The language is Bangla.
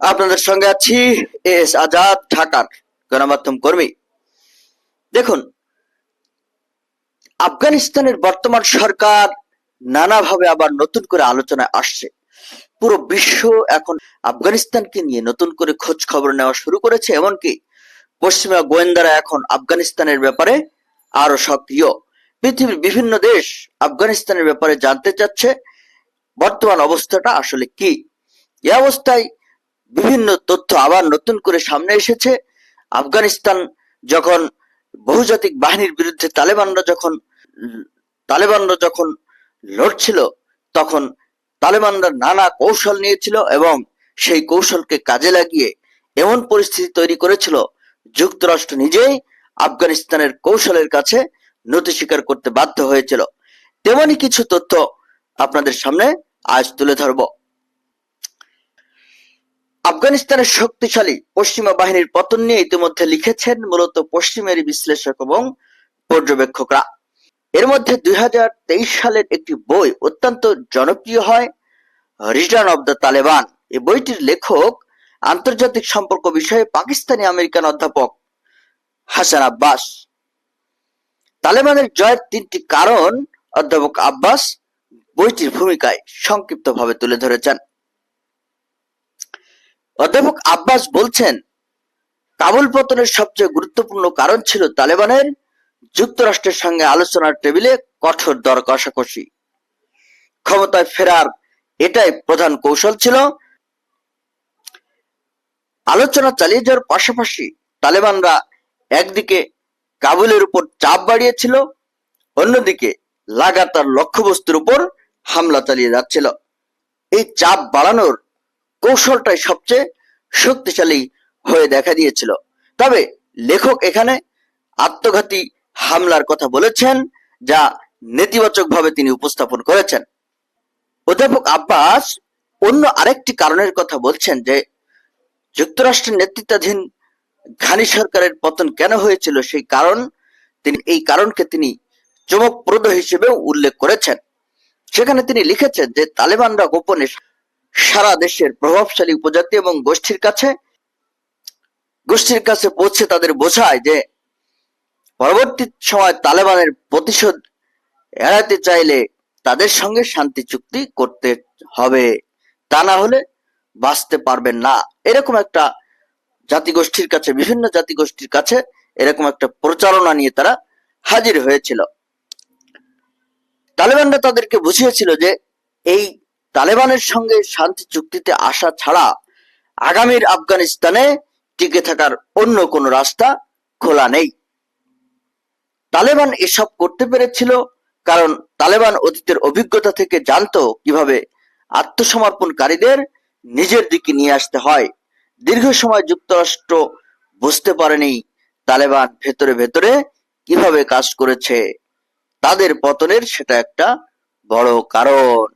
আপনাদের সঙ্গে আছি এস আজাদ ঢাকার গণমাধ্যম কর্মী। দেখুন, আফগানিস্তানের বর্তমান সরকার নানাভাবে আবার নতুন করে আলোচনায় আসছে। পুরো বিশ্ব এখন আফগানিস্তানকে নিয়ে নতুন করে খোঁজ খবর নেওয়া শুরু করেছে, এমনকি পশ্চিমা গোয়েন্দারা এখন আফগানিস্তানের ব্যাপারে আরও সক্রিয়। পৃথিবীর বিভিন্ন দেশ আফগানিস্তানের ব্যাপারে জানতে চাচ্ছে, বর্তমান অবস্থাটা আসলে কি? এই অবস্থায় বিভিন্ন তথ্য আবার নতুন করে সামনে এসেছে। আফগানিস্তান যখন বহুজাতিক বাহিনীর বিরুদ্ধে তালেবানরা যখন তালেবানরা যখন লড়ছিল, তখন তালেবানরা নানা কৌশল নিয়েছিল এবং সেই কৌশলকে কাজে লাগিয়ে এমন পরিস্থিতি তৈরি করেছিল, যুক্তরাষ্ট্র নিজেই আফগানিস্তানের কৌশলের কাছে নথি স্বীকার করতে বাধ্য হয়েছিল। তেমনই কিছু তথ্য আপনাদের সামনে আজ তুলে ধরবো। আফগানিস্তানের শক্তিশালী পশ্চিমা বাহিনীর পতন নিয়ে ইতিমধ্যে লিখেছেন মূলত পশ্চিমের বিশ্লেষক এবং পর্যবেক্ষকরা। এর মধ্যে দুই হাজার তেইশ সালের একটি বই অত্যন্ত জনপ্রিয় হয়, রিটার্ন অব দ্য তালেবান। এই বইটির লেখক, আন্তর্জাতিক সম্পর্ক বিষয়ে পাকিস্তানি আমেরিকান অধ্যাপক হাসান আব্বাস। তালেবানের জয়ের তিনটি কারণ অধ্যাপক আব্বাস বইটির ভূমিকায় সংক্ষিপ্তভাবে তুলে ধরেছেন। অধ্যাপক আব্বাস বলছেন, কাবুল পতনের সবচেয়ে গুরুত্বপূর্ণ কারণ ছিল তালেবানের যুক্তরাষ্ট্রের সঙ্গে আলোচনার টেবিলে কঠোর দর কষাকষি। ক্ষমতায় ফেরার এটাই প্রধান কৌশল ছিল। আলোচনা চালিয়ে যাওয়ার পাশাপাশি তালেবানরা একদিকে কাবুলের উপর চাপ বাড়িয়েছিল, অন্যদিকে লাগাতার লক্ষ্যবস্তুর উপর হামলা চালিয়ে যাচ্ছিল। এই চাপ বাড়ানোর কৌশলটাই সবচেয়ে শক্তিশালী হয়ে দেখা দিয়েছিল। তবে লেখক এখানে আত্মঘাতী হামলার কথা বলেছেন, যা নেতিবাচকভাবে তিনি উপস্থাপন করেছেন। অধ্যাপক আব্বাস অন্য আরেকটি কারণের কথা বলছেন যে, যুক্তরাষ্ট্রের নেতৃত্বাধীন ঘানি সরকারের পতন কেন হয়েছিল সেই কারণ, তিনি এই কারণকে তিনি চমকপ্রদ হিসেবেও উল্লেখ করেছেন। সেখানে তিনি লিখেছেন যে, তালেবানরা গোপনে সারা দেশের প্রভাবশালী উপজাতি এবং গোষ্ঠীর কাছে গোষ্ঠীর কাছে পৌঁছে তাদের বোঝায় যে পরবর্তী সময় তালেবানের প্রতিশোধ এড়াতে চাইলে তাদের সঙ্গে শান্তি চুক্তি করতে হবে। তা না হলে বাঁচতে পারবেন না। এরকম একটা জাতিগোষ্ঠীর কাছে, বিভিন্ন জাতিগোষ্ঠীর কাছে এরকম একটা প্রচারণা নিয়ে তারা হাজির হয়েছিল। তালেবানরা তাদেরকে বুঝিয়েছিল যে এই তালেবানের সঙ্গে শান্তি চুক্তিতে আসা ছাড়া আগামীর আফগানিস্তানে টিকে থাকার অন্য কোনো রাস্তা খোলা নেই। তালেবান এসব করতে পেরেছিল কারণ তালেবান অতীতের অভিজ্ঞতা থেকে জানতো কীভাবে আত্মসমর্পণকারীদের নিজের দিকে নিয়ে আসতে হয়। দীর্ঘ সময় যুক্তরাষ্ট্র বুঝতে পারেনি তালেবান ভেতরে ভেতরে কীভাবে কাজ করেছে। তাদের পতনের সেটা একটা বড় কারণ।